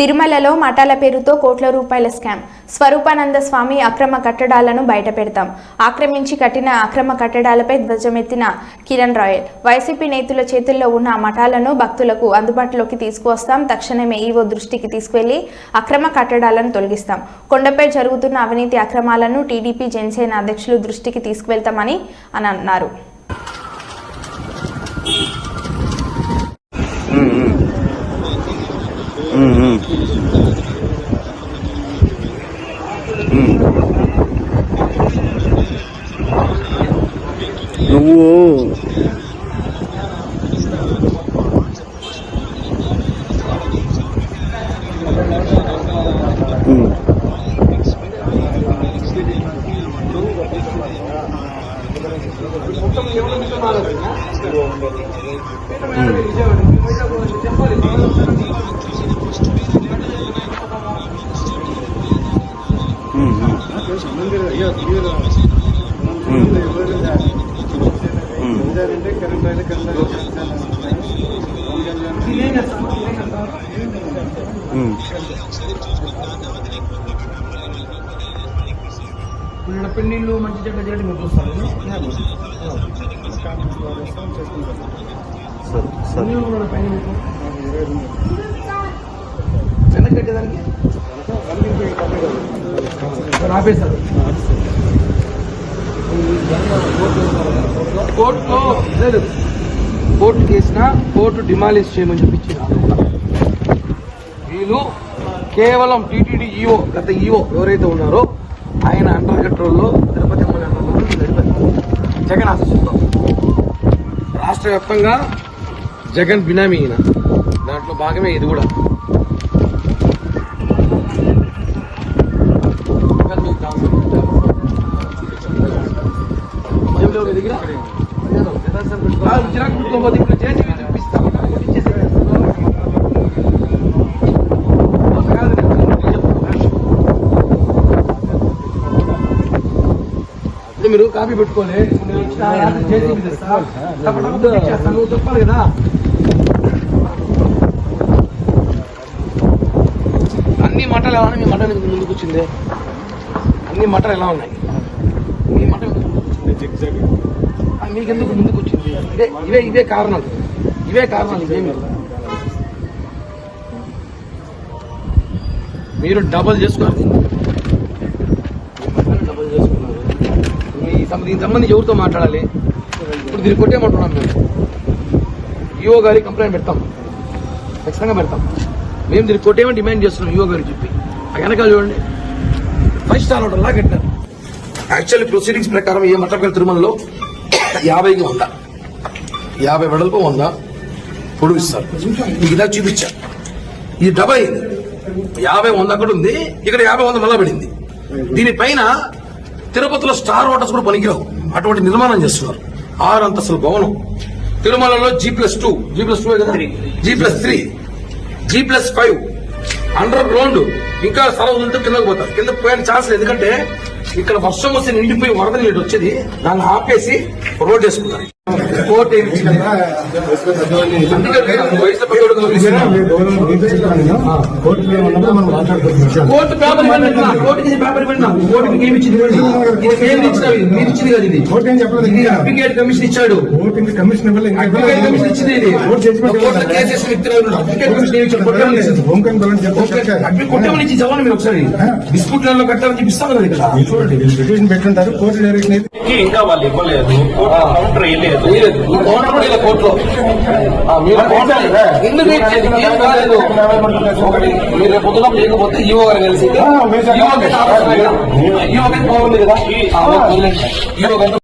తిరుమలలో మఠాల పేరుతో కోట్ల రూపాయల స్కామ్. స్వరూపానంద స్వామి అక్రమ కట్టడాలను బయటపెడతాం ఆక్రమించి కట్టిన అక్రమ కట్టడాలపై ధ్వజమెత్తిన కిరణ్ రాయల్. వైసీపీ నేతల చేతుల్లో ఉన్న మఠాలను భక్తులకు అందుబాటులోకి తీసుకువస్తాం. తక్షణమే ఈవో దృష్టికి తీసుకువెళ్ళి అక్రమ కట్టడాలను తొలగిస్తాం. కొండపై జరుగుతున్న అవినీతి అక్రమాలను టీడీపీ జనసేన అధ్యక్షులు దృష్టికి తీసుకువెళ్తామని అని అన్నారు. కరెంట్ ఉమ్. ఉమ్. ఉమ్. ఇక్కడ పెళ్ళిళ్ళు మంచి చెడ్డ చేయడం మీరు చూస్తారు వెనక్కి కట్టేదానికి ఆపేశారు. కోర్టులో లేదు. కోర్టు కేసిన కోర్టు డిమాలిష్ చేయమని చెప్పించింది వీళ్ళు కేవలం టీటీడీ ఈఓ గత ఈఓ ఎవరైతే ఉన్నారో ఆయన అండర్ కంట్రోల్లో తిరుపతి ఎమ్మెల్యే నడిపారు జగన్ ఆశిస్తాం రాష్ట్ర వ్యాప్తంగా జగన్ బినామీ ఈయన. దాంట్లో భాగమే ఇది కూడా. దగ్గర? కాదు, జిరాక్స్ పెట్టుకోకపోతే ఇప్పుడు చేసి చూపిస్తా. ఇచ్చేసేయ్. కాదు, ఇది మీరు కాపీ పెట్టుకోలే. నువ్వు చెప్పాలి కదా అన్ని మటలు ఎలా ఉన్నాయి మీ మటన్ ఎందుకు ముందుకు వచ్చింది? అన్ని మటలు ఎలా ఉన్నాయి? మీ మటన్ ఎందుకు ముందుకు వచ్చింది? మీకెందుకు ముందుకు వచ్చింది? ఇదే ఇవే ఇవే కారణాలు ఇవే కారణాలు ఇవేమి మీరు. డబల్ చేసుకోవాలి డబల్ చేసుకున్నారు మీ దీనికి సంబంధించి ఎవరితో మాట్లాడాలి? ఇప్పుడు దీన్ని కొట్టేమంటున్నాం మేము. ఈఓ గారికి కంప్లైంట్ పెడతాం. ఖచ్చితంగా పెడతాం. మేము దీన్ని కొట్టేమని డిమాండ్ చేస్తున్నాం ఈఓ గారికి చెప్పి. ఆ వెనకాల చూడండి. ఫైవ్ స్టార్ హోటల్ లా కట్టారు యాక్చువల్లీ ప్రొసీడింగ్స్ ప్రకారం ఏ మట్టపల్లి తిరుమలలో యాభైకి వంద. యాభై వెడల్పు వంద పొడుగు ఇస్తారు. మీకు ఇలా చూపించా ఇది డబల్ యాభై వంద అక్కడ ఉంది. ఇక్కడ యాభై వంద మళ్ళా పడింది. దీనిపైన తిరుపతిలో స్టార్ హోటల్స్ కూడా పనికిరావు. అటువంటి నిర్మాణం చేస్తున్నారు. ఆరు అంతస్తుల భవనం. తిరుమలలో G plus two G plus two కదా? G plus three G plus five underground ఇంకా స్థలం ఉంటే కిందకు పోతారు కింద పోయిన ఛాన్స్ లేదు. ఎందుకంటే ఇక్కడ వర్షం వస్తే నిండిపోయి వరద నీళ్ళు వచ్చేది. దాన్ని ఆపేసి రోడ్ వేసుకున్నారు కోర్టు కోర్టు పేపర్ కోర్టుకి పేపర్ నాకు. కోర్టుకి ఏమి ఇచ్చింది ఇచ్చినవి? మీరు ఇచ్చింది కదా ఇది. కోర్టు ఏం చెప్పలేదు. ఇది ఇంకా. అడ్వకేట్ కమిషన్ ఇచ్చాడు. ఓటింగ్ కమిషన్ ఇవ్వలేదు. కమిషన్ ఇచ్చింది ఇది. వ్యక్తులు ఏమి ఇచ్చాడు? హోమ్ కొట్టమని ఇచ్చి చదవండి మీరు ఒకసారి. డిస్ప్యూట్లలో కట్టాలని చెప్పి ఇస్తాం కదా ఇక్కడ. చూడండి. పిటిషన్ పెట్టుంటారు. కోర్టు డైరెక్షన్ ఇంకా వాళ్ళు ఇవ్వలేదు. కౌంటర్ వేయలేదు. కోర్టులో. ఆ, మీరు మీరు రేపు పొద్దున లేకపోతే ఈవో గారు కలిసి గారికి ఆఫీస్ ఉంది కదా? గారికి